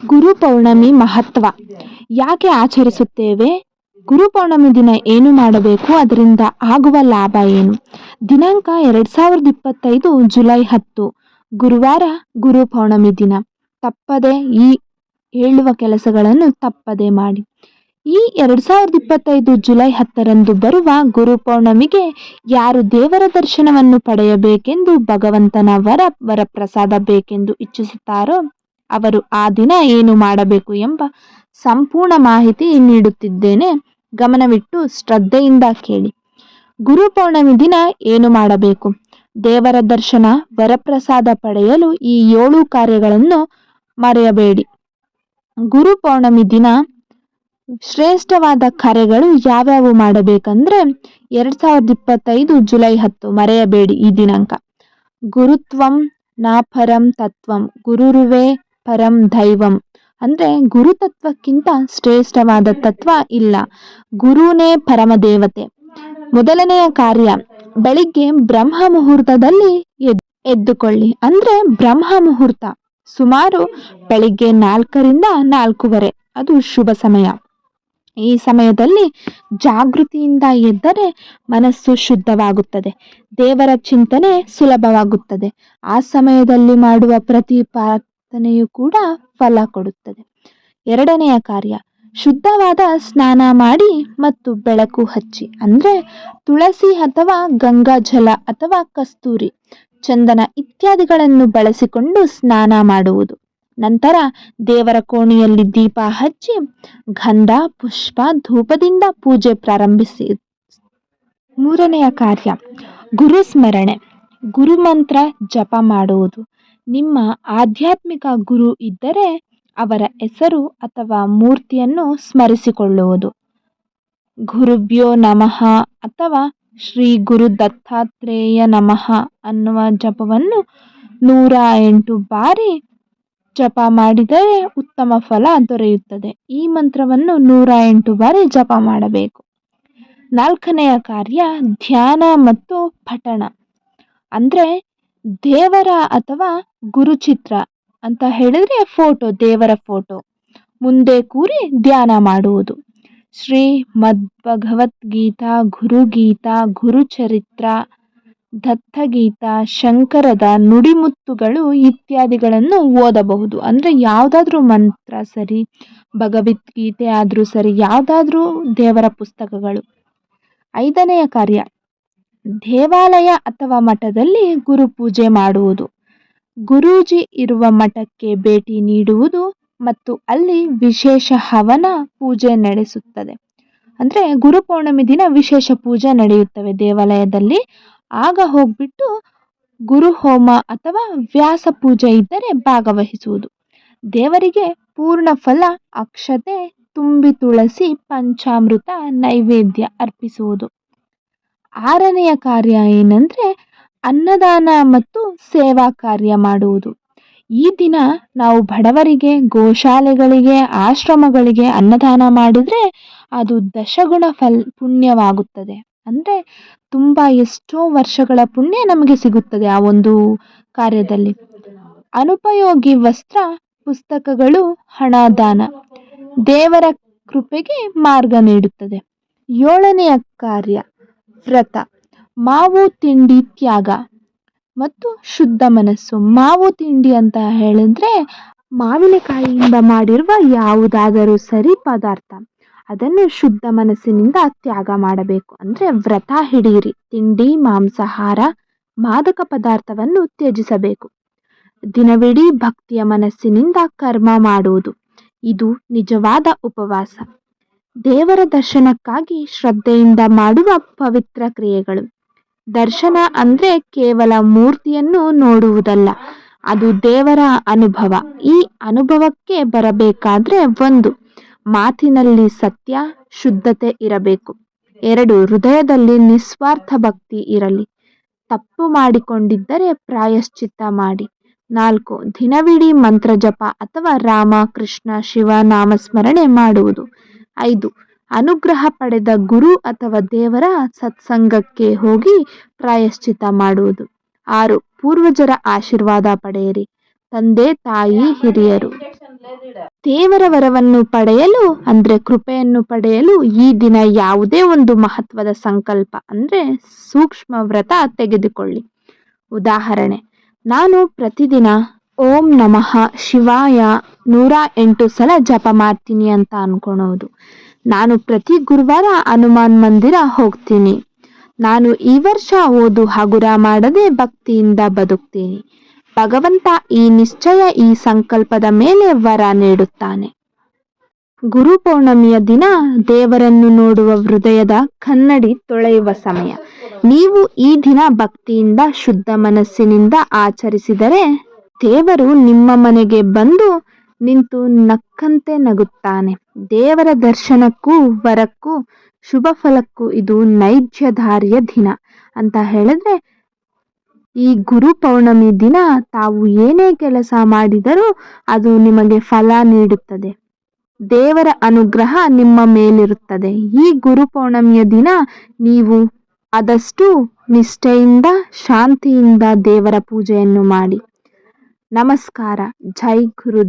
ಗುರು ಪೌರ್ಣಮಿ ಮಹತ್ವ. ಯಾಕೆ ಆಚರಿಸುತ್ತೇವೆ? ಗುರು ಪೌರ್ಣಮಿ ದಿನ ಏನು ಮಾಡಬೇಕು? ಅದರಿಂದ ಆಗುವ ಲಾಭ ಏನು? ದಿನಾಂಕ ಎರಡು ಸಾವಿರದ ಇಪ್ಪತ್ತೈದು ಜುಲೈ ಹತ್ತು. ಗುರುವಾರ ಗುರು ಪೌರ್ಣಮಿ ದಿನ. ತಪ್ಪದೆ ಈ ಹೇಳುವ ಕೆಲಸಗಳನ್ನು ತಪ್ಪದೆ ಮಾಡಿ. ಈ ಎರಡು ಸಾವಿರದ ಇಪ್ಪತ್ತೈದು ಜುಲೈ ಹತ್ತರಂದು ಬರುವ ಗುರು ಪೌರ್ಣಮಿಗೆ ಯಾರು ದೇವರ ದರ್ಶನವನ್ನು ಪಡೆಯಬೇಕೆಂದು ಭಗವಂತನ ವರ ವರಪ್ರಸಾದ ಬೇಕೆಂದು ಇಚ್ಛಿಸುತ್ತಾರೋ ಅವರು ಆ ದಿನ ಏನು ಮಾಡಬೇಕು ಎಂಬ ಸಂಪೂರ್ಣ ಮಾಹಿತಿ ನೀಡುತ್ತಿದ್ದೇನೆ. ಗಮನವಿಟ್ಟು ಶ್ರದ್ಧೆಯಿಂದ ಕೇಳಿ. ಗುರು ಪೌರ್ಣಮಿ ದಿನ ಏನು ಮಾಡಬೇಕು? ದೇವರ ದರ್ಶನ, ವರಪ್ರಸಾದ ಪಡೆಯಲು ಈ ಏಳು ಕಾರ್ಯಗಳನ್ನು ಮರೆಯಬೇಡಿ. ಗುರು ಪೌರ್ಣಮಿ ದಿನ ಶ್ರೇಷ್ಠವಾದ ಕಾರ್ಯಗಳು ಯಾವ್ಯಾವು ಮಾಡಬೇಕಂದ್ರೆ ಎರಡ್ ಸಾವಿರದ ಇಪ್ಪತ್ತೈದು ಜುಲೈ ಹತ್ತು ಮರೆಯಬೇಡಿ ಈ ದಿನಾಂಕ. ಗುರುತ್ವಂ ನಾಪರಂ ತತ್ವಂ, ಗುರುರುವೇ ಪರಂ ದೈವಂ. ಅಂದ್ರೆ ಗುರುತತ್ವಕ್ಕಿಂತ ಶ್ರೇಷ್ಠವಾದ ತತ್ವ ಇಲ್ಲ. ಗುರುನೇ ಪರಮ ದೇವತೆ ಮೊದಲನೆಯ ಕಾರ್ಯ, ಬೆಳಿಗ್ಗೆ ಬ್ರಹ್ಮ ಮುಹೂರ್ತದಲ್ಲಿ ಎದ್- ಎದ್ದುಕೊಳ್ಳಿ. ಅಂದ್ರೆ ಬ್ರಹ್ಮ ಮುಹೂರ್ತ. ಸುಮಾರು ಬೆಳಿಗ್ಗೆ ನಾಲ್ಕರಿಂದ ನಾಲ್ಕೂವರೆ. ಅದು ಶುಭ ಸಮಯ. ಈ ಸಮಯದಲ್ಲಿ ಜಾಗೃತಿಯಿಂದ ಎದ್ದರೆ ಮನಸ್ಸು ಶುದ್ಧವಾಗುತ್ತದೆ. ದೇವರ ಚಿಂತನೆ ಸುಲಭವಾಗುತ್ತದೆ. ಆ ಸಮಯದಲ್ಲಿ ಮಾಡುವ ಪ್ರತಿ ಪ್ರಾರ್ಥನೆಯು ಕೂಡ ಫಲ ಕೊಡುತ್ತದೆ. ಎರಡನೆಯ ಕಾರ್ಯ, ಶುದ್ಧವಾದ ಸ್ನಾನ ಮಾಡಿ ಮತ್ತು ಬೆಳಕು ಹಚ್ಚಿ. ಅಂದರೆ ತುಳಸಿ ಅಥವಾ ಗಂಗಾ ಜಲ ಅಥವಾ ಕಸ್ತೂರಿ, ಚಂದನ ಇತ್ಯಾದಿಗಳನ್ನು ಬಳಸಿಕೊಂಡು ಸ್ನಾನ ಮಾಡುವುದು. ನಂತರ ದೇವರ ಕೋಣೆಯಲ್ಲಿ ದೀಪ ಹಚ್ಚಿ, ಗಂಧ, ಪುಷ್ಪ, ಧೂಪದಿಂದ ಪೂಜೆ ಪ್ರಾರಂಭಿಸಿ. ಮೂರನೆಯ ಕಾರ್ಯ ಗುರು ಸ್ಮರಣೆ ಗುರುಮಂತ್ರ ಜಪ ಮಾಡುವುದು. ನಿಮ್ಮ ಆಧ್ಯಾತ್ಮಿಕ ಗುರು ಇದ್ದರೆ ಅವರ ಹೆಸರು ಅಥವಾ ಮೂರ್ತಿಯನ್ನು ಸ್ಮರಿಸಿಕೊಳ್ಳುವುದು. ಗುರುಭ್ಯೋ ನಮಃ ಅಥವಾ ಶ್ರೀ ಗುರು ದತ್ತಾತ್ರೇಯ ನಮಃ ಅನ್ನುವ ಜಪವನ್ನು ನೂರ ಎಂಟು ಬಾರಿ ಜಪ ಮಾಡಿದರೆ ಉತ್ತಮ ಫಲ ದೊರೆಯುತ್ತದೆ. ಈ ಮಂತ್ರವನ್ನು ನೂರ ಎಂಟು ಬಾರಿ ಜಪ ಮಾಡಬೇಕು. ನಾಲ್ಕನೆಯ ಕಾರ್ಯ ಧ್ಯಾನ ಮತ್ತು ಪಠಣ. ಅಂದರೆ ದೇವರ ಅಥವಾ ಗುರುಚಿತ್ರ ಅಂತ ಹೇಳಿದ್ರೆ ಫೋಟೋ, ದೇವರ ಫೋಟೋ. ಮುಂದೆ ಕೂರಿ ಧ್ಯಾನ ಮಾಡುವುದು. ಶ್ರೀ ಮದ್ಭಗವದ್ಗೀತಾ, ಗುರುಗೀತಾ, ಗುರುಚರಿತ್ರ, ದತ್ತಗೀತಾ, ಶಂಕರದ ನುಡಿಮುತ್ತುಗಳು ಇತ್ಯಾದಿಗಳನ್ನು ಓದಬಹುದು. ಅಂದರೆ ಯಾವುದಾದ್ರೂ ಮಂತ್ರ ಸರಿ, ಭಗವದ್ಗೀತೆ ಆದರೂ ಸರಿ, ಯಾವುದಾದ್ರೂ ದೇವರ ಪುಸ್ತಕಗಳು. ಐದನೆಯ ಕಾರ್ಯ, ದೇವಾಲಯ ಅಥವಾ ಮಠದಲ್ಲಿ ಗುರು ಪೂಜೆ ಮಾಡುವುದು. ಗುರೂಜಿ ಇರುವ ಮಠಕ್ಕೆ ಭೇಟಿ ನೀಡುವುದು ಮತ್ತು ಅಲ್ಲಿ ವಿಶೇಷ ಹವನ ಪೂಜೆ ನಡೆಸುತ್ತದೆ. ಅಂದರೆ ಗುರು ಪೌರ್ಣಮಿ ದಿನ ವಿಶೇಷ ಪೂಜೆ ನಡೆಯುತ್ತವೆ ದೇವಾಲಯದಲ್ಲಿ. ಆಗ ಹೋಗ್ಬಿಟ್ಟು ಗುರು ಹೋಮ ಅಥವಾ ವ್ಯಾಸ ಪೂಜೆ ಇದ್ದರೆ ಭಾಗವಹಿಸುವುದು. ದೇವರಿಗೆ ಪೂರ್ಣ ಫಲ, ಅಕ್ಷತೆ, ತುಂಬಿ ತುಳಸಿ, ಪಂಚಾಮೃತ, ನೈವೇದ್ಯ ಅರ್ಪಿಸುವುದು. ಆರನೆಯ ಕಾರ್ಯ ಏನಂದ್ರೆ ಅನ್ನದಾನ ಮತ್ತು ಸೇವಾ ಕಾರ್ಯ ಮಾಡುವುದು. ಈ ದಿನ ನಾವು ಬಡವರಿಗೆ, ಗೋಶಾಲೆಗಳಿಗೆ, ಆಶ್ರಮಗಳಿಗೆ ಅನ್ನದಾನ ಮಾಡಿದರೆ ಅದು ದಶಗುಣ ಫಲ್, ಪುಣ್ಯವಾಗುತ್ತದೆ. ಅಂದರೆ ತುಂಬ ಎಷ್ಟೋ ವರ್ಷಗಳ ಪುಣ್ಯ ನಮಗೆ ಸಿಗುತ್ತದೆ ಆ ಒಂದು ಕಾರ್ಯದಲ್ಲಿ. ಅನುಪಯೋಗಿ ವಸ್ತ್ರ, ಪುಸ್ತಕಗಳು ಹಣ ದಾನ ದೇವರ ಕೃಪೆಗೆ ಮಾರ್ಗ ನೀಡುತ್ತದೆ. ಏಳನೆಯ ಕಾರ್ಯ, ವ್ರತ. ಮಾವು ತಿಂಡಿ ತ್ಯಾಗ. ಮತ್ತು ಶುದ್ಧ ಮನಸ್ಸು. ಮಾವು ತಿಂಡಿ ಅಂತ ಹೇಳಿದ್ರೆ ಮಾವಿನಕಾಯಿಯಿಂದ ಮಾಡಿರುವ ಯಾವುದಾದರೂ ಸರಿ ಪದಾರ್ಥ. ಅದನ್ನು ಶುದ್ಧ ಮನಸ್ಸಿನಿಂದ ತ್ಯಾಗ ಮಾಡಬೇಕು. ಅಂದರೆ ವ್ರತ ಹಿಡಿಯಿರಿ. ತಿಂಡಿ, ಮಾಂಸಾಹಾರ, ಮಾದಕ ಪದಾರ್ಥವನ್ನು ತ್ಯಜಿಸಬೇಕು. ದಿನವಿಡೀ ಭಕ್ತಿಯ ಮನಸ್ಸಿನಿಂದ ಕರ್ಮ ಮಾಡುವುದು. ಇದು ನಿಜವಾದ ಉಪವಾಸ. ದೇವರ ದರ್ಶನಕ್ಕಾಗಿ ಶ್ರದ್ಧೆಯಿಂದ ಮಾಡುವ ಪವಿತ್ರ ಕ್ರಿಯೆಗಳು. ದರ್ಶನ ಅಂದ್ರೆ ಕೇವಲ ಮೂರ್ತಿಯನ್ನು ನೋಡುವುದಲ್ಲ, ಅದು ದೇವರ ಅನುಭವ. ಈ ಅನುಭವಕ್ಕೆ ಬರಬೇಕಾದ್ರೆ ಒಂದು, ಮಾತಿನಲ್ಲಿ ಸತ್ಯ, ಶುದ್ಧತೆ ಇರಬೇಕು. ಎರಡು, ಹೃದಯದಲ್ಲಿ ನಿಸ್ವಾರ್ಥ ಭಕ್ತಿ ಇರಲಿ. ತಪ್ಪು ಮಾಡಿಕೊಂಡಿದ್ದರೆ ಪ್ರಾಯಶ್ಚಿತ್ತ ಮಾಡಿ. ನಾಲ್ಕು, ದಿನವಿಡೀ ಮಂತ್ರ ಜಪ ಅಥವಾ ರಾಮ, ಕೃಷ್ಣ, ಶಿವ ನಾಮಸ್ಮರಣೆ ಮಾಡುವುದು. ಐದು ಅನುಗ್ರಹ ಪಡೆದ ಗುರು ಅಥವಾ ದೇವರ ಸತ್ಸಂಗಕ್ಕೆ ಹೋಗಿ ಪ್ರಾಯಶ್ಚಿತ ಮಾಡುವುದು. ಆರು, ಪೂರ್ವಜರ ಆಶೀರ್ವಾದ ಪಡೆಯಿರಿ. ತಂದೆ, ತಾಯಿ, ಹಿರಿಯರು. ದೇವರ ವರವನ್ನು ಪಡೆಯಲು, ಅಂದ್ರೆ ಕೃಪೆಯನ್ನು ಪಡೆಯಲು ಈ ದಿನ ಯಾವುದೇ ಒಂದು ಮಹತ್ವದ ಸಂಕಲ್ಪ ಅಂದ್ರೆ ಸೂಕ್ಷ್ಮ ವ್ರತ ತೆಗೆದುಕೊಳ್ಳಿ. ಉದಾಹರಣೆ, ನಾನು ಪ್ರತಿದಿನ ಓಂ ನಮಃ ಶಿವಾಯ ನೂರ ಎಂಟು ಸಲ ಜಪ ಮಾಡ್ತೀನಿ ಅಂತ ಅನ್ಕೊಳೋದು. ನಾನು ಪ್ರತಿ ಗುರುವಾರ ಹನುಮಾನ್ ಮಂದಿರ ಹೋಗ್ತೀನಿ. ನಾನು ಈ ವರ್ಷ ಓದು ಹಗುರ ಮಾಡದೆ ಭಕ್ತಿಯಿಂದ ಬದುಕ್ತೀನಿ. ಭಗವಂತ ಈ ನಿಶ್ಚಯ ಈ ಸಂಕಲ್ಪದ ಮೇಲೆ ವರ ನೀಡುತ್ತಾನೆ. ಗುರು ಪೌರ್ಣಮಿಯ ದಿನ ದೇವರನ್ನು ನೋಡುವ ಹೃದಯದ ಕನ್ನಡಿ ತೊಳೆಯುವ ಸಮಯ. ನೀವು ಈ ದಿನ ಭಕ್ತಿಯಿಂದ ಶುದ್ಧ ಮನಸ್ಸಿನಿಂದ ಆಚರಿಸಿದರೆ ದೇವರು ನಿಮ್ಮ ಮನೆಗೆ ಬಂದು ನಿಂತು ನಕ್ಕಂತೆ ನಗುತ್ತಾನೆ. ದೇವರ ದರ್ಶನಕ್ಕೂ, ವರಕ್ಕೂ, ಶುಭ ಫಲಕ್ಕೂ ಇದು ನೈಜ್ಯಧಾರಿಯ ದಿನ ಅಂತ ಹೇಳಿದ್ರೆ, ಈ ಗುರು ಪೌರ್ಣಮಿ ದಿನ ತಾವು ಏನೇ ಕೆಲಸ ಮಾಡಿದರೂ ಅದು ನಿಮಗೆ ಫಲ ನೀಡುತ್ತದೆ. ದೇವರ ಅನುಗ್ರಹ ನಿಮ್ಮ ಮೇಲಿರುತ್ತದೆ. ಈ ಗುರು ಪೌರ್ಣಮಿಯ ದಿನ ನೀವು ಆದಷ್ಟು ನಿಷ್ಠೆಯಿಂದ, ಶಾಂತಿಯಿಂದ ದೇವರ ಪೂಜೆಯನ್ನು ಮಾಡಿ. ನಮಸ್ಕಾರ. ಜೈ ಗುರುದೇವ್.